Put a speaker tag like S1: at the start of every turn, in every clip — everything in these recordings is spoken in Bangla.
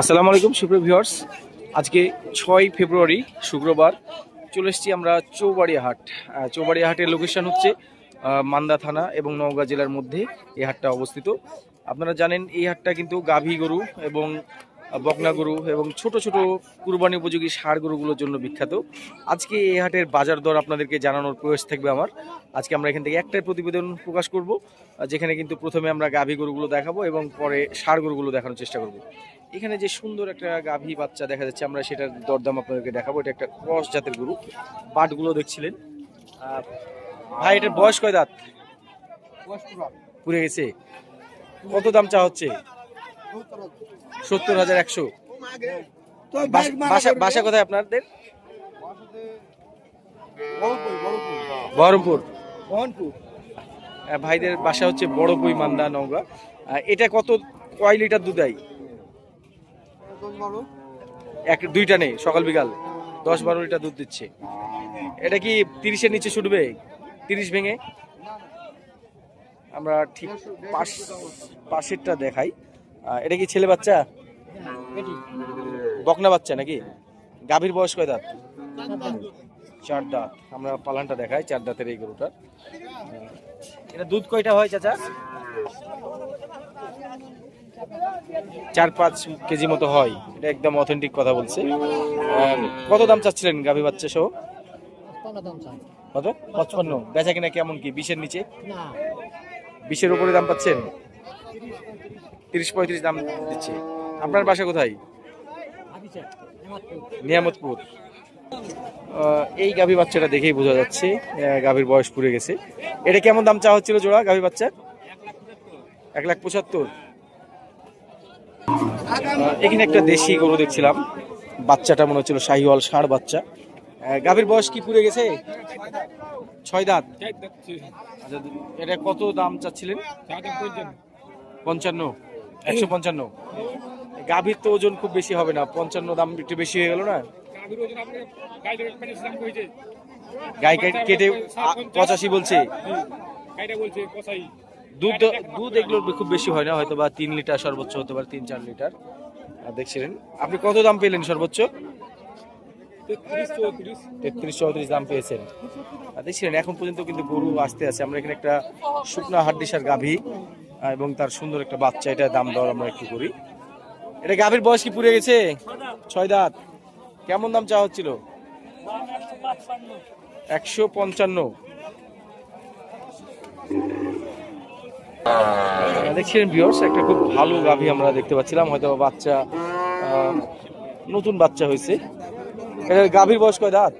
S1: আসসালামু আলাইকুম, সুপ্রিয় ভিউয়ার্স আজকে ছয় ফেব্রুয়ারি, শুক্রবার। চলে এসেছি আমরা চৌবাড়িয়া হাট চৌবাড়িয়া হাটের লোকেশন হচ্ছে মান্দা থানা এবং নওগাঁ জেলার মধ্যে এই হাটটা অবস্থিত। আপনারা জানেন, এই হাটটা কিন্তু গাভী গরু এবং বকনা গরু এবং ছোট ছোট কুরবানি উপযোগী ষাড় গরুগুলোর জন্য বিখ্যাত। আজকে এই হাটের বাজার দর আপনাদেরকে জানানোর প্রয়াস থাকবে আমার। আজকে আমরা এখান থেকে একটাই প্রতিবেদন প্রকাশ করব যেখানে কিন্তু প্রথমে আমরা গাভী গরুগুলো দেখাবো এবং পরে ষাড় গরুগুলো দেখানোর চেষ্টা করব। এখানে যে সুন্দর একটা গাভী বাচ্চা দেখা যাচ্ছে আমরা সেটার দরদাম আপনাদেরকে দেখাবো। এটা একটা ক্রস জাতের গরু বাটগুলো দেখছিলেন। ভাই এটার বয়স কয় দাঁত? পুড়ে গেছে। কত দাম চা হচ্ছে? সত্তর হাজার একশো। বাস- বাসা বাসা কোথায় আপনাদের? বহরমপুর। আহ, ভাইদের বাসা হচ্ছে বড় বই মান্দা নওগাঁ। আহ, এটা কত কয় লিটার দুধ দেয়? এক দুইটা নেই সকাল বিকাল। দশ বারো লিটার দুধ দিচ্ছে। এটা কি তিরিশের নিচে ছুটবে? তিরিশ ভেঙে? আমরা ঠিক পাশ পাশেরটা দেখাই। এটা কি ছেলে বাচ্চা? বকনা বাচ্চা নাকি? গাভীর বয়স কয় দাঁত? চার দাঁত। আমরা পালানটা দেখাই চার দাঁতের এই গরুটা এটা দুধ কয়টা হয় চাচা? চার পাঁচ কেজি মতো হয়। এটা একদম অথেন্টিক কথা বলছে। কত দাম চাচ্ছিলেন গাভী বাচ্চা সহ? কত? পঁচপান্ন। বেচা কিনা কেমন কি? বিশের নিচে? বিশের উপরে দাম পাচ্ছেন? তিরিশ পঁয়ত্রিশ দাম দিচ্ছে। আপনার বাসা কোথায়? নিয়ামতপুর। এই গাভী বাচ্চাটা দেখেই বোঝা যাচ্ছে গাভীর বয়স পুড়ে গেছে। এটা কেমন দাম চাওয়া হচ্ছিল জোড়া গাভী বাচ্চা এক লাখ পঁচাত্তর। এখানে একটা দেশি গরু দেখছিলাম। বাচ্চাটা মনে হচ্ছিল শাহিওয়াল ষাঁড় বাচ্চা। গাভীর বয়স কি পুড়ে গেছে? ছয় দাঁত। আচ্ছা, এটা কত দাম চাচ্ছিলেন? পঞ্চান্ন। একশো পঞ্চান্ন। গাভীর তো ওজন খুব বেশি হবে না পঞ্চান্ন দাম একটু বেশি হয়ে গেল না? গাই কেটে- পঁচাশি বলছে দুধ দুধ এগুলো খুব বেশি হয় না হয়তো বা তিন লিটার সর্বোচ্চ হতে পারে তিন চার লিটার। দেখছিলেন আপনি কত দাম পেলেন সর্বোচ্চ? তেত্রিশ চৌত্রিশ দাম পেয়েছেন। আর দেখছিলেন এখন পর্যন্ত কিন্তু গরু আসতে আছে। আমরা এখানে একটা শুকনা হাড্ডিসার গাভী। এবং তার সুন্দর একটা বাচ্চা এটা দাম দর আমরা একটু করি। এটা গাভীর বয়স কি পুড়ে গেছে? ছয় দাঁত। কেমন দাম চাওয়া হচ্ছিল? একশো পঞ্চান্ন। দেখছিলেন ভিউয়ার্স একটা খুব ভালো গাভী আমরা দেখতে পাচ্ছিলাম। হয়তো বাচ্চা নতুন বাচ্চা হয়েছে। এটা গাভীর বয়স কয় দাঁত?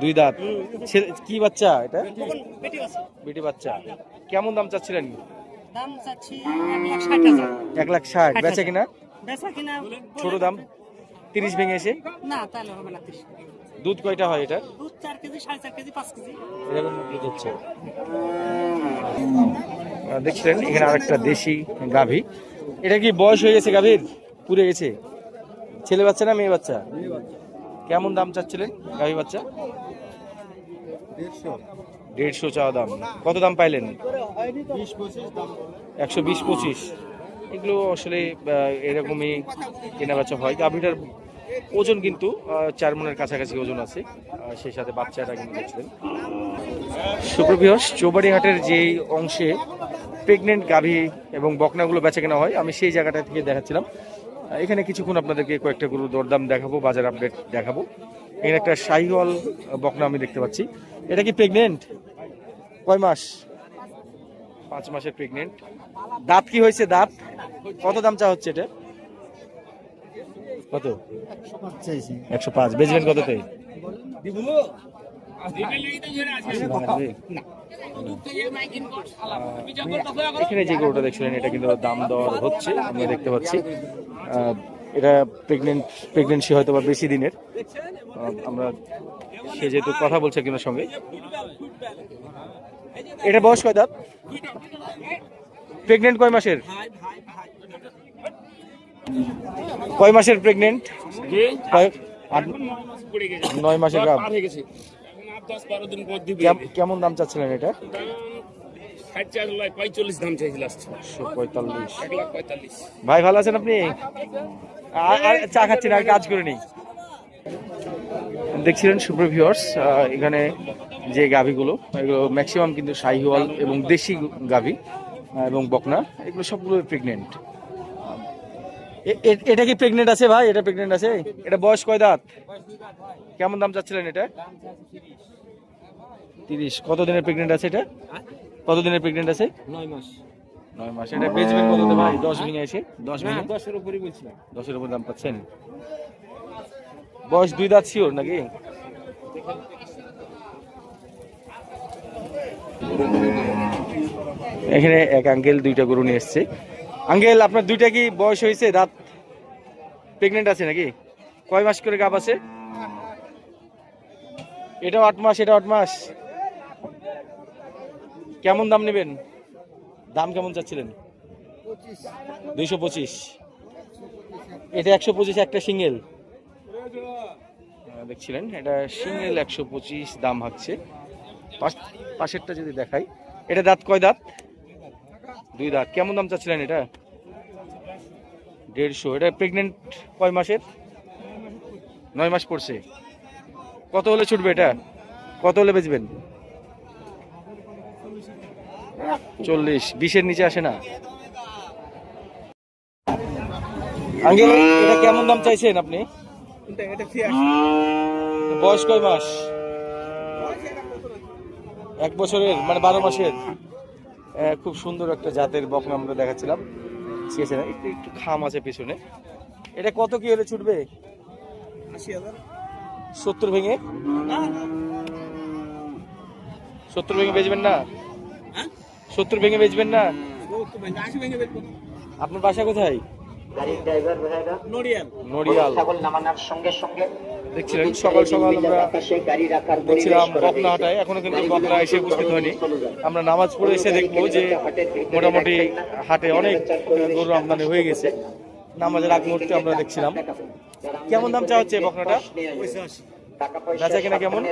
S1: দুই দাঁত। কি বাচ্চা এটা? বেটি বাচ্চা। কেমন দাম চাচ্ছিলেন?
S2: দাম চাচ্ছি এক
S1: লাখ ষাট বেচা কিনা?
S2: বেচা কিনা
S1: ছোট দাম? তিরিশ ভেঙে এসে
S2: না তাহলে হবে না তিরিশ।
S1: দুধ কয়টা হয় এটা?
S2: দুধ চার কেজি সাড়ে চার কেজি পাঁচ কেজি।
S1: এরকম দুধ হচ্ছে। দেখছিলেন এখানে আরেকটা দেশি গাভী। এটা কি বয়স হয়ে গেছে গাভীর? পুড়ে গেছে? ছেলে বাচ্চা না মেয়ে বাচ্চা? কেমন দাম চাচ্ছিলেন গাভী বাচ্চা? দেড়শো। চাওয়া দাম। কত দাম পাইলেন? একশো বিশ পঁচিশ। এগুলো আসলে এরকমই কেনা বেচা হয় গাভীটার ওজন কিন্তু চার মনের কাছাকাছি ওজন আছে। সেই সাথে বাচ্চাটা কিন্তু দেখছিলেন সুপ্রভিয়স চৌবাড়ি হাটের যেই অংশে প্রেগনেন্ট গাভী এবং বকনাগুলো বেচা কেনা হয়, আমি সেই জায়গাটা থেকে দেখাচ্ছিলাম। এখানে কিছুক্ষণ আপনাদেরকে কয়েকটা গরুর দরদাম দেখাবো, বাজার আপডেট দেখাবো। এখানে একটা শাহিওয়াল বকনা আমি দেখতে পাচ্ছি। এটা কি প্রেগনেন্ট? কয় মাস? পাঁচ মাসের প্রেগনেন্ট দাঁত কি হয়েছে, দাঁত? কত দাম চা হচ্ছে এটা? কত? একশো পাঁচ। বেচবেন কততে? এখানে যে গরুটা দেখছিলেন, এটা কিন্তু দাম দর হচ্ছে, আমরা দেখতে পাচ্ছি। এটা প্রেগনেন্ট প্রেগনেন্সি হয়তো বা বেশি দিনের। আমরা সে যেহেতু কথা বলছে কিনার সঙ্গে। এটা বয়স কয় দাঁত? প্রেগনেন্ট কয় মাসের? কয় মাসের প্রেগনেন্ট নয় মাসের কেমন দাম চাচ্ছিলেন এটা? ভাই, ভালো আছেন আপনি? চা খাচ্ছেন আর কাজ করে নেই দেখছিলেন সুপ্র ভিউয়ার্স এখানে যে গাভিগুলো এগুলো ম্যাক্সিমাম কিন্তু শাহিওয়াল এবং দেশি গাভী এবং বকনা এগুলো সবগুলো প্রেগনেন্ট এটা কি প্রেগনেন্ট আছে ভাই? এটা প্রেগনেন্ট আছে? এটা বয়স কয় দাঁত? কেমন দাম চাচ্ছিলেন এটা? তিরিশ। কত দিনের প্রেগনেন্ট আছে এটা? কত দিনের প্রেগনেন্ট আছে?
S3: নয় মাস।
S1: নয় মাস। এটা বেচবেন কততে ভাই? দশ ভেঙে এসে দশ ভেঙে
S3: দশের উপরই বলছিলাম।
S1: দশের উপর দাম পাচ্ছেন? বয়স দুই দাঁত শিওর নাকি? এখানে এক আঙ্কেল দুইটা গরু নিয়ে এসছে। আঙ্কেল আপনার দুইটা কি বয়স হয়েছে? দাঁত প্রেগনেন্ট আছে নাকি? কয় মাস করে গাব আছে? এটাও আট মাস এটা আট মাস। কেমন দাম নেবেন? দাম কেমন চাচ্ছিলেন? দুইশো পঁচিশ। এটা একশো পঁচিশ একটা সিঙ্গেল দেখছিলেন, এটা সিঙ্গেল একশো পঁচিশ দাম হাঁকছে। পাশেরটা যদি দেখাই, এটা দাঁত কয় দাঁত? দুই দাঁত। কেমন দাম চাচ্ছিলেন এটা? দেড়শো। এটা প্রেগনেন্ট কয় মাসের? নয় মাস পড়ছে। কত হলে ছুটবে এটা? কত হলে বেচবেন? চল্লিশ। বিশের নিচে আসে না? এটা কেমন দাম চাইছেন আপনি? বয়স কয় মাস? এক বছরের মানে বারো মাসের খুব সুন্দর একটা জাতের বকনা আমরা দেখাচ্ছিলাম। ঠিক আছে না? একটু একটু খাম আছে পেছনে। এটা কত কি হলে ছুটবে? সত্তর ভেঙে? সত্তর ভেঙে বেচবেন না? সত্তর ভেঙে বেচবেন না? আপনার বাসা কোথায়?
S3: নড়িয়াল।
S1: নড়িয়াল।
S4: ছাগল নামানোর সঙ্গে সঙ্গে
S1: দেখছিলেন সকাল সকাল আমরা
S4: পাশে গাড়ি রাখার
S1: দেখছিলাম বকনা হাটায়। এখনও কিন্তু বকনা এসে উপস্থিত হয়নি। আমরা নামাজ পড়ে এসে দেখব যে মোটামুটি হাটে অনেক গরু আমদানি হয়ে গেছে। নামাজের আগ মুহূর্তে আমরা দেখছিলাম। কেমন দাম চা হচ্ছে বকনাটা? বেচা কিনা কেমন?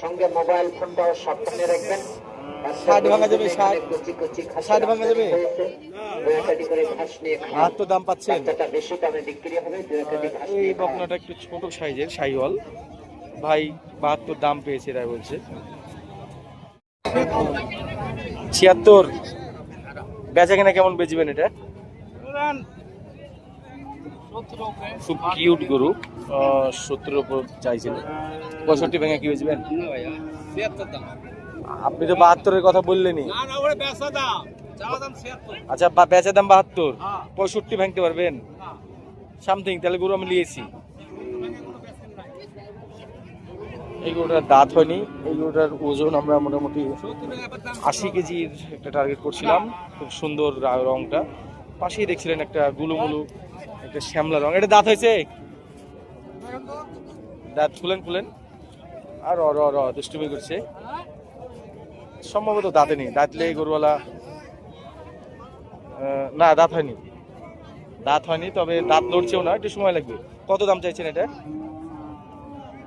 S4: সঙ্গে মোবাইল ফোনটাও সাবধানে রাখবেন।
S1: ষাট ভাঙা যাবে, ষাট? ষাট ভাঙা যাবে? আর তো দাম পাচ্ছেন। এই বকনাটা একটু ছোট সাইজের সাইওয়াল। ভাই বাহাত্তর দাম পেয়েছে তাই বলছে। ছিয়াত্তর। বেচা কিনা কেমন বেচবেন এটা? খুব কিউট গরু। সত্তরের উপর চাইছিল পঁয়ষট্টি ভেঙে কি বেচবেন? আপনি তো বাহাত্তরের কথা বললেনই। আচ্ছা বা- বেচা দাম বাহাত্তর। পঁয়ষট্টি ভাঙতে পারবেন? সামথিং তাহলে গরু আমি নিয়েছি। এই গরুটার দাঁত হয়নি এই গরুটার ওজন আমরা মোটামুটি আশি কেজির একটা টার্গেট করছিলাম। খুব সুন্দর রংটা। পাশেই দেখছিলেন একটা গুলুমুলু একটা শ্যামলা রং। এটা দাঁত হয়েছে? দাঁত খুলেন খুলেন। আর র র দুষ্টুমি করছে। সম্ভবত দাঁতে নেই। দাঁতলে গরুওয়ালা না দাঁত হয়নি। দাঁত হয়নি তবে দাঁত নড়ছেও না একটু সময় লাগবে। কত দাম চাইছেন এটা?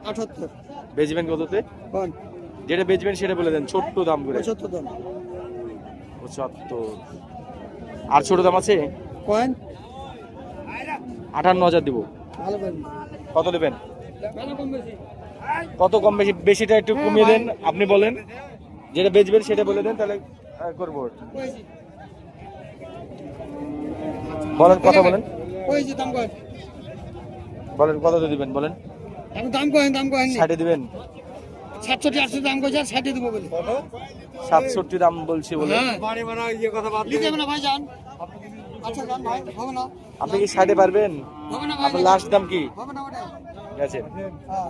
S5: আঠাত্তর
S1: বেচবেন কততে? যেটা বেচবেন সেটা বলে দেন ছোট্ট দাম করে।
S5: পঁচাত্তর দাম।
S1: পঁচাত্তর। আর ছোট দাম আছে?
S5: কয়েন?
S1: আটান্ন হাজার দিব। কত দেবেন? কত কম বেশি? বেশিটা একটু কমিয়ে দেন আপনি বলেন। যেটা বেচবেন সেটা বলে দেন তাহলে করব। বলেন কথা বলেন। বলেন কত দিবেন বলেন।
S5: দাম কয়েন দাম
S1: ষাটে দিবেন।
S5: সাতষট্টি আটশো দাম ষাটে দেবো বলে।
S1: সাতষট্টি দাম বলছি বলে।
S5: হ্যাঁ। যান। আচ্ছা যান ভাই হবে না।
S1: আপনি কি ষাটে পারবেন?
S5: হবে না ভাই।
S1: আপনার লাস্ট দাম কি? গেছে।
S5: হ্যাঁ।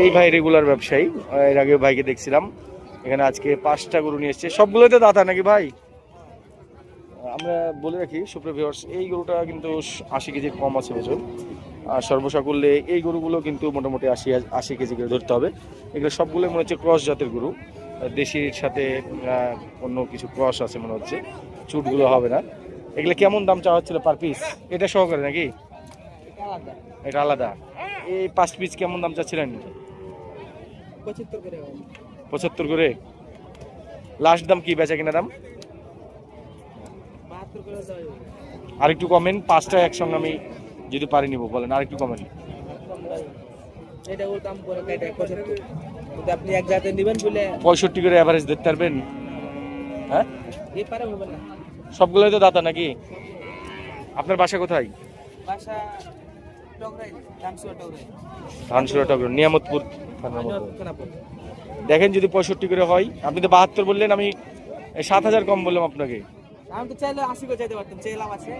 S1: এই ভাই রেগুলার ব্যবসায়ী। এর আগে ভাইকে দেখছিলাম। এখানে আজকে পাঁচটা গরু নিয়ে এসছে। সবগুলোই তো দাতা নাকি ভাই? আমরা বলে রাখি সুপ্রভিয়ার্স এই গরুটা কিন্তু আশি কেজির কম আছে বছর। আর সর্বসাকুল্যে এই গরুগুলো কিন্তু মোটামুটি আশি আশি কেজি করে ধরতে হবে। এগুলো সবগুলো মনে হচ্ছে ক্রস জাতের গরু। দেশির সাথে অন্য কিছু ক্রস আছে মনে হচ্ছে। চুটগুলো হবে না। এগুলো কেমন দাম চাওয়া হচ্ছিল পার পিস এটা সহকারে নাকি? এটা আলাদা। এই পাঁচ পিস কেমন দাম চাচ্ছিলেন?
S5: পঁচাত্তর করে
S1: লাস্ট দাম কি বেচা কিনা দাম? আরেকটু কমেন পাঁচটা একসঙ্গে আমি যদি পারি নিব বলেন আরেকটু কমেন। পঁয়ষট্টি করে অ্যাভারেজ দেখতে পারবেন? হ্যাঁ? সবগুলোই তো দাতা নাকি? আপনার বাসা কোথায়?
S6: বাসা
S1: ধানসুরা নিয়ামতপুর দেখেন যদি পঁয়ষট্টি করে হয় আপনি তো বাহাত্তর বললেন আমি সাত হাজার কম বললাম আপনাকে।
S6: আমি তো চাইলে আশি করে চাইতে পারতাম চাইলাম আছে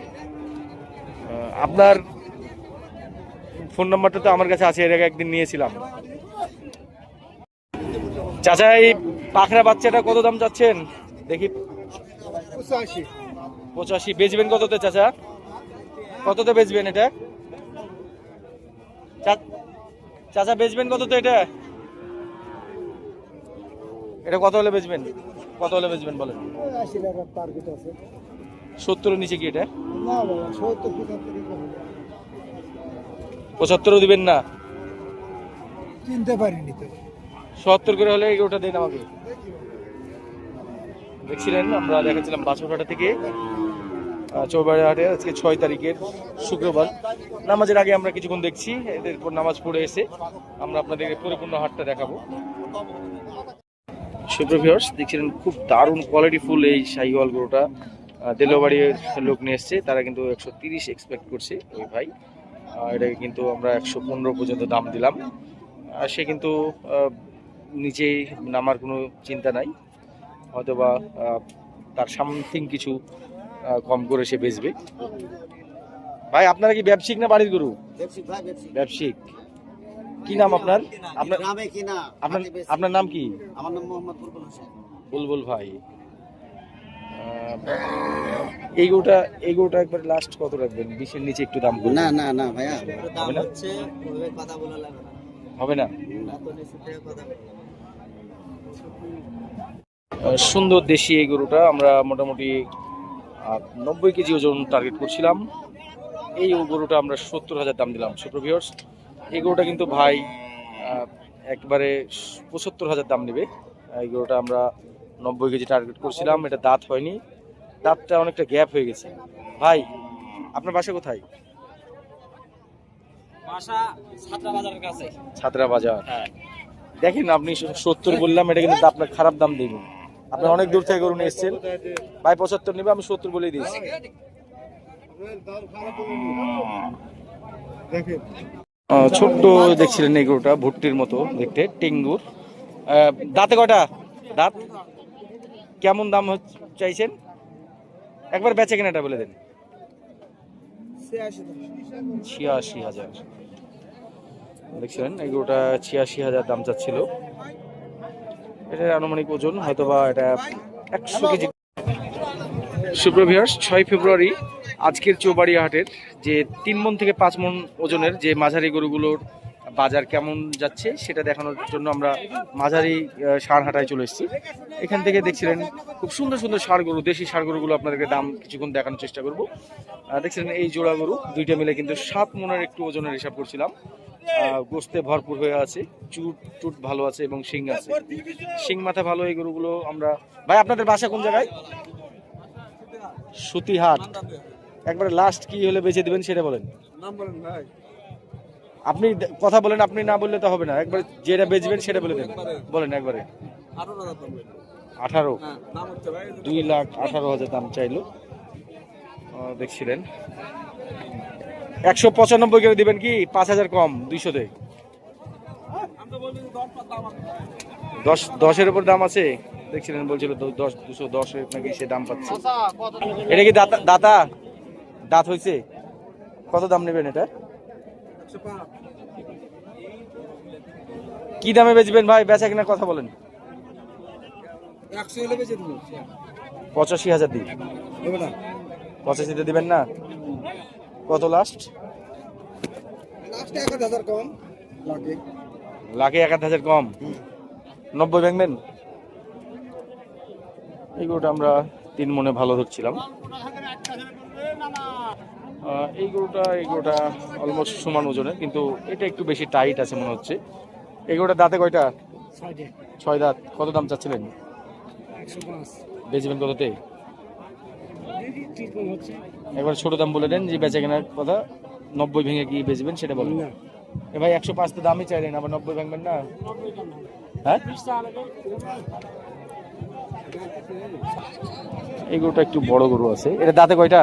S1: আপনার ফোন নাম্বারটা তো আমার কাছে আছে এর আগে একদিন নিয়েছিলাম। চাচা এই পাখরা বাচ্চাটা কত দাম চাচ্ছেন? দেখি।
S5: পঁচাশি।
S1: পঁচাশি। বেচবেন কততে চাচা? কততে বেচবেন এটা? চাচা বেচবেন কত তো এটা? এটা কত হলে বেচবেন? কত হলে বেচবেন বলেন?
S5: আশি টাকার টার্গেট আছে
S1: সত্তরের নিচে কি এটা?
S5: সত্তর
S1: পঁচাত্তরও দিবেন না?
S5: চিনতে পারিনি তো।
S1: সত্তর করে হলে ওটা দিন আমাকে। দেখছিলেন আমরা দেখাচ্ছিলাম বাছুরহাটা থেকে। চৌবাড়ি হাটে আজকে ছয় তারিখের শুক্রবার। নামাজের আগে আমরা কিছুক্ষণ দেখছি, এদের নামাজ পড়ে এসে আমরা আপনাদের পরিপূর্ণ হাটটা দেখাবো। সুপ্রভিয়র্স দেখছিলেন খুব দারুণ কোয়ালিটি ফুল এই শাহিওয়াল গরুটা দেলোবাড়ির লোক নিয়ে এসছে, তারা কিন্তু একশো তিরিশ এক্সপেক্ট করছে ওই ভাই। এটাকে কিন্তু আমরা একশো পনেরো পর্যন্ত দাম দিলাম। আর সে কিন্তু নিজেই নামার কোনো চিন্তা নাই। হয়তোবা তার সামথিং কিছু কম করে সে বেচবে। ভাই আপনারা কি ব্যবসায়িক না বাড়ির গরু?
S5: ব্যবসিক
S1: ব্যবসায়িক। কি নাম আপনার? আপনার আপনার আপনার নাম কি?
S5: আমার নাম মোহাম্মদ বুলবুল হোসেন।
S1: বুলবুল ভাই। এই গরুটা এই গরুটা একবার লাস্ট কত রাখবেন? বিশের নিচে একটু দাম
S5: না না না ভাইয়া।
S1: হবে না? হবে সুন্দর দেশি এই গরুটা। আমরা মোটামুটি নব্বই কেজি ওজন টার্গেট করছিলাম। এই গরুটা আমরা সত্তর হাজার দাম দিলাম সুপ্রভিয়র্স এই গরুটা কিন্তু ভাই একবারে পঁচাত্তর হাজার দাম নেবে। এই গরুটা আমরা নব্বই কেজি টার্গেট করছিলাম এটা দাঁত হয়নি। দাঁতটা অনেকটা গ্যাপ হয়ে গেছে। ভাই আপনার বাসা কোথায়? ছাত্রা বাজার। দেখেন আপনি সত্তর বললাম এটা কিন্তু আপনার খারাপ দাম দিন আপনি অনেক দূর থেকে গরু নিয়ে এসছেন। ভাই, পঁচাত্তর নেবে, আমি সত্তর বলেই দিয়েছি। ছোট্ট দেখছিলেন এই গরুটা, ভুট্টির মতো দেখতে, টেঙ্গুর। দাঁতে কটা দাঁত? কেমন দাম চাইছেন? একবার বেচে কেনাটা বলে দেন। ছিয়াশি হাজার। দেখছিলেন, এই গরুটা ছিয়াশি হাজার দাম চাচ্ছিল। এটার আনুমানিক ওজন হয়তোবা এটা একশো কেজি। সুপ্রভিয়ার্স ছয় ফেব্রুয়ারি আজকের চৌবাড়িয়া হাটের যে তিন মন থেকে পাঁচ মন ওজনের যে মাঝারি গরুগুলোর বাজার কেমন যাচ্ছে সেটা দেখানোর জন্য আমরা মাঝারি আহ, ষাঁড় হাটায় চলে এসেছি। এখান থেকে দেখছিলেন খুব সুন্দর সুন্দর সার গরু দেশি ষাঁড় গরুগুলো আপনাদেরকে দাম কিছুক্ষণ দেখানোর চেষ্টা করব। দেখছিলেন এই জোড়া গরু দুইটা মিলে কিন্তু সাত মনের একটু ওজনের হিসাব করছিলাম। গোস্তে ভরপুর হয়ে আছে। চুট টুট ভালো আছে এবং শিং আছে। শিং মাথা ভালো এই গরুগুলো আমরা ভাই আপনাদের বাসা কোন জায়গায়? সুতিহাট। একবারে লাস্ট কি হলে বেঁচে দিবেন সেটা বলেন। আপনি কথা বলেন আপনি না বললে তো হবে না। একবার যেটা বেচবেন সেটা বলে দেন। বলেন একবারে। আঠারো
S5: হ্যাঁ
S1: দুই লাখ আঠারো হাজার দাম চাইলো। দেখছিলেন। একশো পঁচানব্বই করে দিবেন কি? পাঁচ হাজার কম দুইশোতে দশ দশের উপর দাম আছে? দেখছিলেন বলছিল দশ দুশো দশের নাকি সে দাম পাচ্ছে। এটা কি দাতা দাতা? দাঁত হয়েছে? কত দাম নেবেন এটা? কি দামে বেচবেন ভাই? বেচা কিনা কথা বলেন। পঁচাশি হাজার দিন। পঁচাশিতে দিবেন না? কত লাস্ট
S5: লাস্টে কম লাগে
S1: লাখে এক হাজার কম। নব্বই ব্যাংবেন এই গরুটা আমরা তিন মনে ভালো ধরছিলাম। এই গরুটা এই গরুটা অলমোস্ট সমান ওজনের কিন্তু এটা একটু বেশি টাইট আছে মনে হচ্ছে। এই গরুটা দাঁতে কয়টা? ছয় দাঁত। কত দাম চাচ্ছিলেন? বেচবেন কততে?
S2: ট্রিটমেন্ট হচ্ছে
S1: একবার ছোট দাম বলে দেন যে বেচা কেনার কথা নব্বই ভেঙে কি বেচবেন সেটা বলেন।
S2: না।
S1: এ ভাই একশো পাঁচ তো দামই চাইলেন আবার নব্বই ভাঙবেন না? হ্যাঁ? এই গরুটা একটু বড় গরু আছে। এটা দাঁতে কয়টা?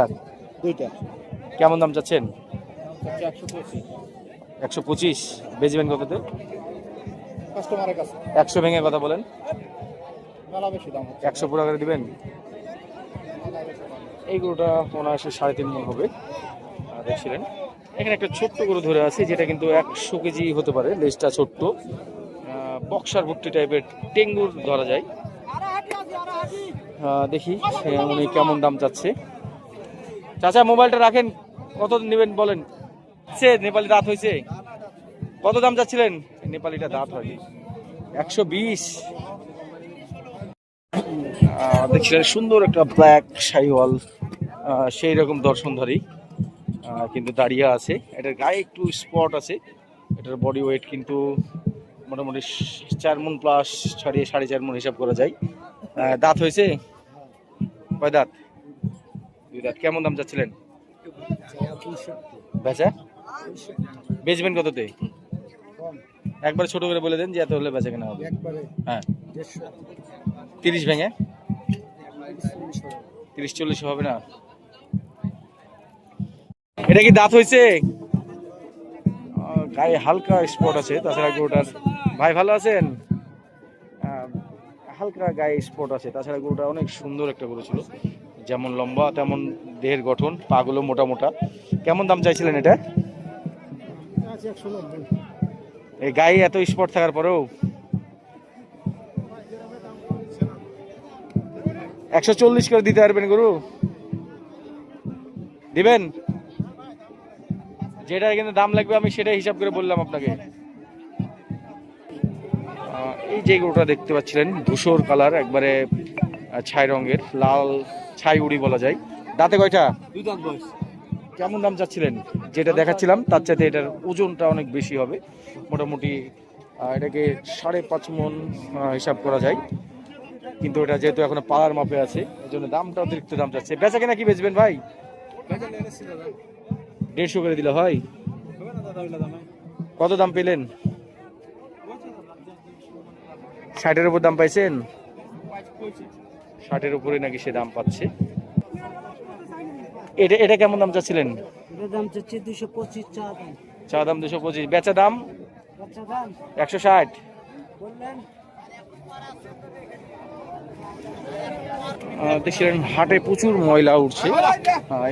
S5: দুইটা।
S1: কেমন দাম চাচ্ছেন?
S5: একশো পঁচিশ।
S1: বেচবেন কততে? একশো ভেঙে কথা বলেন। একশো পুরো করে দিবেন? এই গরুটা অনায়াসে সাড়ে তিন মন হবে। দেখছিলেন। এখানে একটা ছোট্ট গরু ধরে আছে, যেটা কিন্তু একশো কেজি হতে পারে, লেজটা ছোট্ট। বক্সার ভুট্টি টাইপের টেঙ্গুর ধরা যায়। দেখি উনি কেমন দাম চাচ্ছে। চাচা, মোবাইলটা রাখেন। কত নেবেন বলেন? সে নেপালি দাঁত হয়েছে। কত দাম চাচ্ছিলেন? নেপালিটা দাঁত হয় একশো বিশ। দেখছিলেন সুন্দর একটা ব্ল্যাক শাইওয়াল সেই রকম দর্শনধারী কিন্তু দাঁড়িয়ে আছে। এটার গায়ে একটু স্পট আছে। এটার বডি ওয়েট কিন্তু মোটামুটি চার মন প্লাস ছাড়িয়ে সাড়ে চার মন হিসাব করা যায়। দাঁত হয়েছে? কয় দাঁত? দুই দাঁত। কেমন দাম চাচ্ছিলেন? বেচা? বেচবেন কততে? একবার ছোট করে বলে দেন যে এত হলে বেচা কেনা হবে। হ্যাঁ। তিরিশ ভেঙে? তিরিশ চল্লিশ হবে না। এটা কি দাঁত হয়েছে? গায়ে হালকা স্পট আছে তাছাড়া গরুটার ভাই ভালো আছেন? হালকা গায়ে স্পট আছে তাছাড়া গরুটা অনেক সুন্দর একটা গরু ছিল। যেমন লম্বা তেমন দেহের গঠন পাগুলো মোটা মোটা। কেমন দাম চাইছিলেন এটা? এই গায়ে এত স্পট থাকার পরেও? একশো চল্লিশ করে দিতে পারবেন গরু? দিবেন? যেটা কিন্তু দাম লাগবে আমি সেটাই হিসাব করে বললাম আপনাকে। এই যে গরুটা দেখতে পাচ্ছিলেন ধূসর কালার একবারে ছাই রঙের লাল ছাই উড়ি বলা যায়। দাঁতে কয়টা? কেমন দাম চাচ্ছিলেন? যেটা দেখাচ্ছিলাম তার চাইতে এটার ওজনটা অনেক বেশি হবে। মোটামুটি এটাকে সাড়ে পাঁচ মন হিসাব করা যায়। কিন্তু এটা যেহেতু এখন পাড়ার মাপে আছে এই জন্য দামটা অতিরিক্ত দাম চাচ্ছে বেচা কেনা কি বেচবেন ভাই? দেড়শো করে দিলে হয়। কত দাম পেলেন? ষাটের উপর দাম পাইছেন? ষাটের উপরে নাকি সে দাম পাচ্ছে। এটা এটা কেমন দাম চাচ্ছিলেন?
S2: দাম চাচ্ছি দুশো পঁচিশ চা দাম।
S1: চা দাম দুশো পঁচিশ। বেচা দাম? একশো ষাট। দেখছিলেন হাটে প্রচুর ময়লা উঠছে।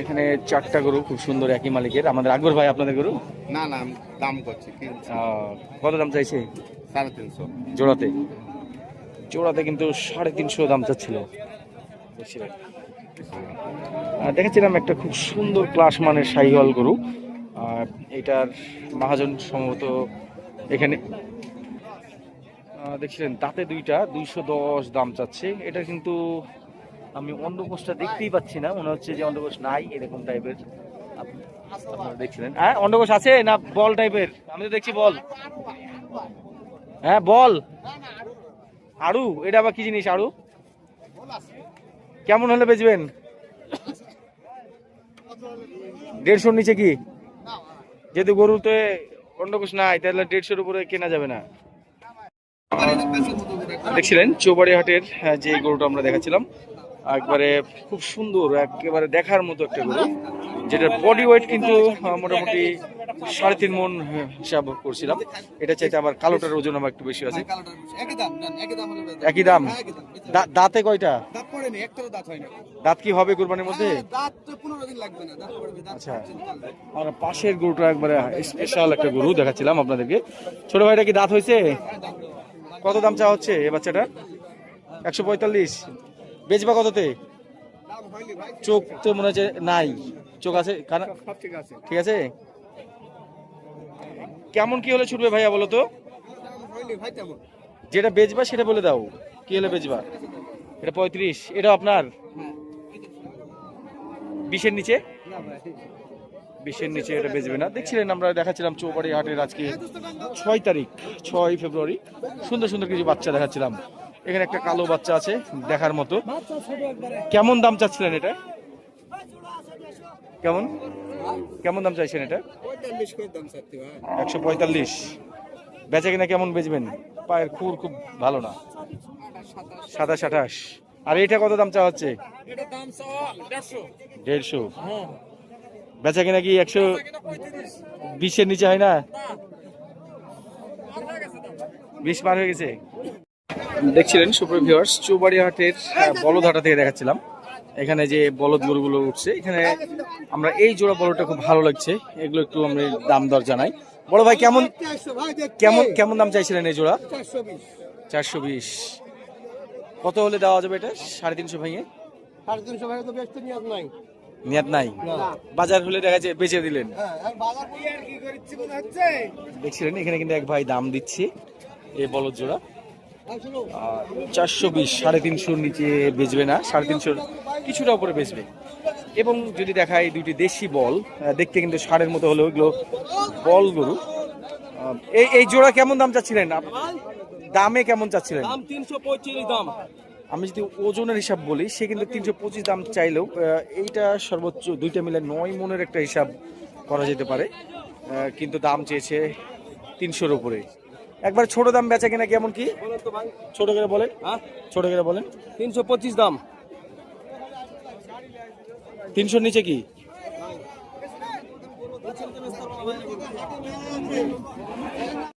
S1: এখানে চারটা গরু খুব সুন্দর একই মালিকের। আমাদের আকবর ভাই আপনাদের গরু?
S7: না না দাম করছি
S1: কত দাম চাইছে?
S7: সাড়ে তিনশো।
S1: জোড়াতে। জোড়াতে কিন্তু সাড়ে তিনশো দাম চাচ্ছিল। দেখেছিলাম একটা খুব সুন্দর ক্লাস মানের সাইহল গরু। আর এটার মহাজন সম্ভবত এখানে দেখছিলেন তাতে দুইটা, দুইশো দশ দাম চাচ্ছে। এটা কিন্তু আমি অন্ডকোষটা দেখতেই পাচ্ছি না, মনে হচ্ছে যে অন্ডকোষ নাই, এরকম টাইপের আপনারা দেখছিলেন। হ্যাঁ অন্ডকোষ আছে না বল টাইপের আমি তো দেখছি বল। হ্যাঁ বল। আড়ু এটা আবার কি জিনিস আড়ু কেমন হলে বেচবেন? দেড়শোর নিচে কি? যেহেতু গরুতে অন্ডকোষ নাই, তাহলে দেড়শোর উপরে কেনা যাবে না। দেখছিলেন চৌবাড়ি হাটের হ্যাঁ, যে গরুটা আমরা দেখাচ্ছিলাম একবারে খুব সুন্দর একেবারে দেখার মতো একটা গরু যেটার বডি ওয়েট কিন্তু মোটামুটি সাড়ে তিন মন হিসাব করছিলাম। এটা চাইতে আবার কালোটার ওজন আমার একটু বেশি আছে।
S5: একই দাম?
S1: দাঁতে কয়টা?
S5: দাঁত
S1: কি হবে কোরবানির মধ্যে? আচ্ছা। আর পাশের গরুটা একবারে স্পেশাল একটা গরু দেখাচ্ছিলাম আপনাদেরকে। ছোট ভাইটা কি দাঁত হয়েছে? কত দাম চা হচ্ছে এ বাচ্চাটা? একশো পঁয়তাল্লিশ। বেচবা কততে? চোখ তো মনে হচ্ছে নাই। চোখ আছে?
S5: ঠিক আছে।
S1: কেমন কি হলে ছুটবে ভাইয়া বলো তো? যেটা বেচবা সেটা বলে দাও। কি হলে বেচবা? এটা পঁয়ত্রিশ। এটা আপনার? বিশের নিচে? বিশের নিচে এটা বেচবে না। দেখছিলেন আমরা দেখাচ্ছিলাম চৌবাড়ি হাটের আজকে ছয় তারিখ ছয় ফেব্রুয়ারি। সুন্দর সুন্দর কিছু বাচ্চা দেখাচ্ছিলাম। এখানে একটা কালো বাচ্চা আছে দেখার মতো। কেমন দাম চাচ্ছিলেন এটা? কেমন? কেমন দাম চাইছেন এটা? একশো পঁয়তাল্লিশ। বেচা কিনা কেমন বেচবেন? পায়ের খুর খুব ভালো না। সাতাশ আঠাশ। আর এটা কত দাম চাওয়া হচ্ছে? দেড়শো। বেচা কিনা কি একশো বিশের নিচে হয় না? বিশ পার হয়ে গেছে। দেখছিলেন, সুপ্রিয় ভিউয়ার্স চৌবাড়ি হাটের বলদহাটা থেকে দেখাচ্ছিলাম। এখানে যে বলদ গরুগুলো উঠছে, এখানে আমরা এই জোড়া বলদটা খুব ভালো লাগছে। এগুলো একটু আমরা দাম দর জানাই। বড় ভাই, কেমন কেমন কেমন দাম চাইছিলেন এই জোড়া? চারশো বিশ। কত হলে দেওয়া যাবে এটা? সাড়ে তিনশো ভাইয়ে
S5: সাড়ে তিনশো ভাই তো বেচতে নিয়ে নাই।
S1: নিয়াত নাই। বাজার হলে দেখা যায় বেচে দিলেন।
S5: হ্যাঁ
S1: দেখছিলেন এখানে কিন্তু এক ভাই দাম দিচ্ছে এই বলদ জোড়া। চারশো বিশ সাড়ে তিনশোর নিচে বেচবে না সাড়ে তিনশোর কিছুটা উপরে বেচবে। এবং যদি দেখায় দুইটি দেশি বল দেখতে কিন্তু ষাঁড়ের মতো হলেও এগুলো বল গরু। এই এই জোড়া কেমন দাম চাচ্ছিলেন? দামে কেমন চাচ্ছিলেন?
S6: দাম তিনশো পঁয়ত্রিশ দাম।
S1: আমি যদি ওজনের হিসাব বলি সে কিন্তু তিনশো পঁচিশ দাম চাইলেও এইটা সর্বোচ্চ দুইটা মিলে নয় মনের একটা হিসাব করা যেতে পারে। কিন্তু দাম চেয়েছে তিনশোর উপরে। একবার ছোট দাম বেচা কিনা কেমন কি? ছোট করে বলেন।
S6: হ্যাঁ?
S1: ছোট করে বলেন।
S6: তিনশো পঁচিশ দাম।
S1: তিনশোর নিচে কি?